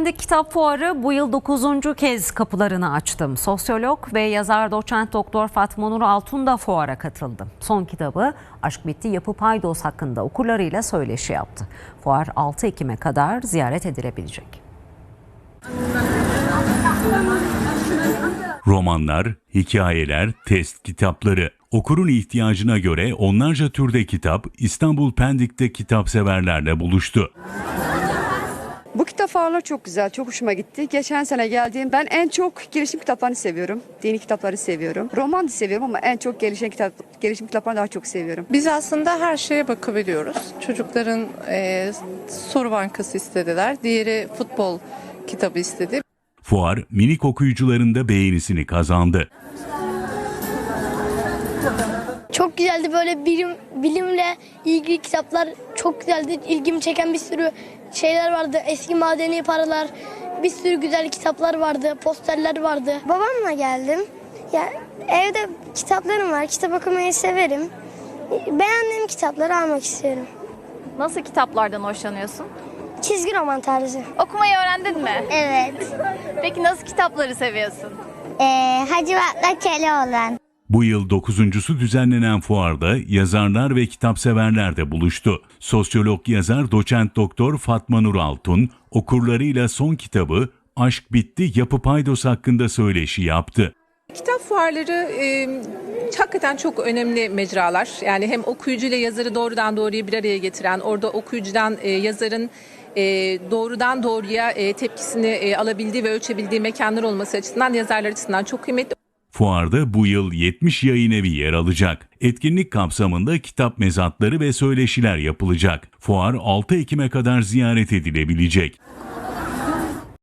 Pendik Kitap Fuarı bu yıl 9. kez kapılarını açtı. Sosyolog ve yazar doçent doktor Fatma Nur Altun da fuara katıldı. Son kitabı Aşk Bitti Yapı Paydos hakkında okurlarıyla söyleşi yaptı. Fuar 6 Ekim'e kadar ziyaret edilebilecek. Romanlar, hikayeler, test kitapları. Okurun ihtiyacına göre onlarca türde kitap İstanbul Pendik'te kitapseverlerle buluştu. Bu kitap fuarları çok güzel, çok hoşuma gitti. Geçen sene geldiğim ben en çok gelişim kitaplarını seviyorum. Dini kitapları seviyorum. Roman da seviyorum ama en çok gelişim kitap gelişim kitaplarını daha çok seviyorum. Biz aslında her şeye bakabiliyoruz. Çocukların e, soru bankası istediler. Diğeri futbol kitabı istedi. Fuar minik okuyucuların da beğenisini kazandı. Çok güzeldi böyle bilim bilimle ilgili kitaplar çok güzeldi. İlgimi çeken bir sürü şeyler vardı. Eski madeni paralar, bir sürü güzel kitaplar vardı, posterler vardı. Babamla geldim. Ya evde kitaplarım var. Kitap okumayı severim. Beğendiğim kitapları almak istiyorum. Nasıl kitaplardan hoşlanıyorsun? Çizgi roman tarzı. Okumayı öğrendin mi? Evet. Peki nasıl kitapları seviyorsun? Ee, Hacivat'la Keloğlan. Bu yıl dokuzuncusu düzenlenen fuarda yazarlar ve kitapseverler de buluştu. Sosyolog yazar doçent doktor Fatma Nur Altun okurlarıyla son kitabı Aşk Bitti Yapı Paydos hakkında söyleşi yaptı. Kitap fuarları e, hakikaten çok önemli mecralar. Yani hem okuyucuyla yazarı doğrudan doğruya bir araya getiren, orada okuyucudan e, yazarın e, doğrudan doğruya e, tepkisini e, alabildiği ve ölçebildiği mekanlar olması açısından yazarlar açısından çok kıymetli. Fuarda bu yıl 70 yayın evi yer alacak. Etkinlik kapsamında kitap mezatları ve söyleşiler yapılacak. Fuar 6 Ekim'e kadar ziyaret edilebilecek.